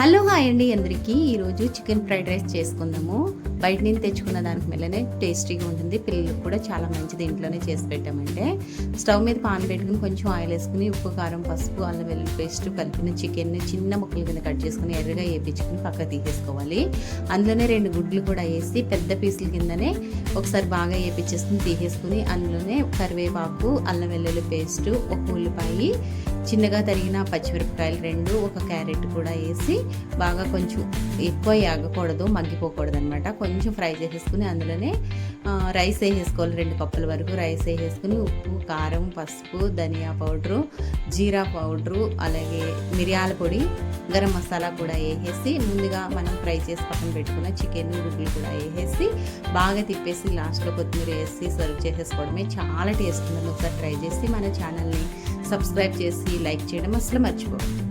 Hello hi అండి అందరికీ. ఈరోజు చికెన్ ఫ్రైడ్ రైస్ చేసుకుందాము. బయట నుంచి తెచ్చుకున్న దానికి మెల్లనే టేస్టీగా ఉంటుంది. పిల్లలకు కూడా చాలా మంచిది ఇంట్లోనే చేసి పెట్టామంటే. స్టవ్ మీద పాన్ పెట్టుకుని కొంచెం ఆయిల్ వేసుకుని ఉప్పు కారం పసుపు అల్లం వెల్లుల్లి పేస్ట్ కలిపిన చికెన్ చిన్న ముక్కల కింద కట్ చేసుకుని ఎర్రగా వేపించుకుని పక్కకు తీసేసుకోవాలి. అందులోనే రెండు గుడ్లు కూడా వేసి పెద్ద పీసుల కిందనే ఒకసారి బాగా వేపించేసుకుని తీసేసుకుని అందులోనే కరివేపాకు అల్లం వెల్లుల్లి పేస్ట్ ఒక ఉల్లిపాయ చిన్నగా తరిగిన పచ్చిమిరపకాయలు రెండు ఒక క్యారెట్ కూడా వేసి బాగా కొంచెం ఎక్కువ ఆగకూడదు మగ్గిపోకూడదు అనమాట కొంచెం ఫ్రై చేసేసుకుని అందులోనే రైస్ వేసేసుకోవాలి రెండు కప్పుల వరకు. రైస్ వేసేసుకుని ఉప్పు కారం పసుపు ధనియా పౌడరు జీరా పౌడరు అలాగే మిరియాల పొడి గరం మసాలా కూడా వేసేసి ముందుగా మనం ఫ్రై చేసి పక్కన పెట్టుకున్న చికెన్ గుడ్లు కూడా వేసేసి బాగా తిప్పేసి లాస్ట్లో కొత్తిమీర వేసి సర్వ్ చేసేసుకోవడమే. చాలా టేస్ట్ ఉంటుంది ఒకసారి ట్రై చేసి మన ఛానల్ని సబ్స్క్రైబ్ చేసి లైక్ చేయడం అసలు మర్చిపోకండి